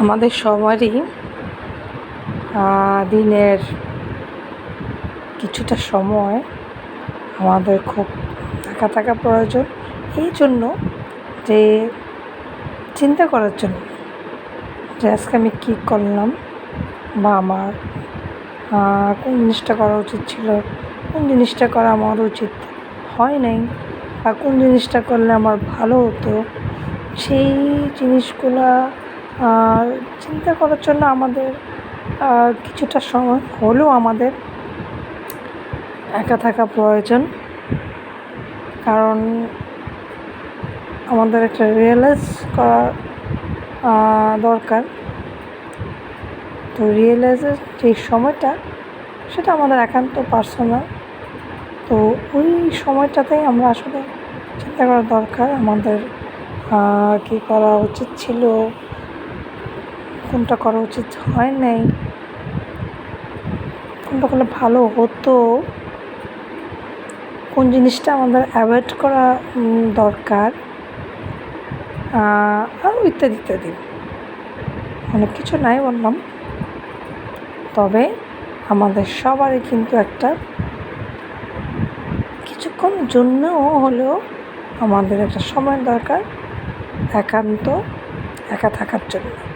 আমাদের সবারই দিনের কিছুটা সময় আমাদের খুব থাকা থাকা প্রয়োজন। এই জন্য যে চিন্তা করার জন্য যে আজকে আমি কী করলাম বা আমার কোন জিনিসটা করা উচিত ছিল, কোন জিনিসটা করা আমার উচিত হয় নাই বা কোন জিনিসটা করলে আমার ভালো হতো, সেই জিনিসগুলা চিন্তা করার জন্য আমাদের কিছুটা সময় হলেও আমাদের একা থাকা প্রয়োজন। কারণ আমাদের একটা রিয়েলাইজ করা দরকার। তো রিয়েলাইজের যে সময়টা, সেটা আমাদের একান্ত পার্সোনাল তো ওই সময়টাতেই আমরা আসলে চিন্তা করা দরকার। আমাদের কী করা উচিত ছিল? কোনটা করা উচিত হয় নাই। কোনটা করলে ভালো হতো। কোন জিনিসটা আমাদের অ্যাভয়েড করা দরকার আরও ইত্যাদি ইত্যাদি। অনেক কিছু নাই বললাম। তবে আমাদের সবারই কিন্তু একটা কিছুক্ষণ জন্যও হলেও আমাদের একটা সময় দরকার, একান্ত, একা থাকার জন্য।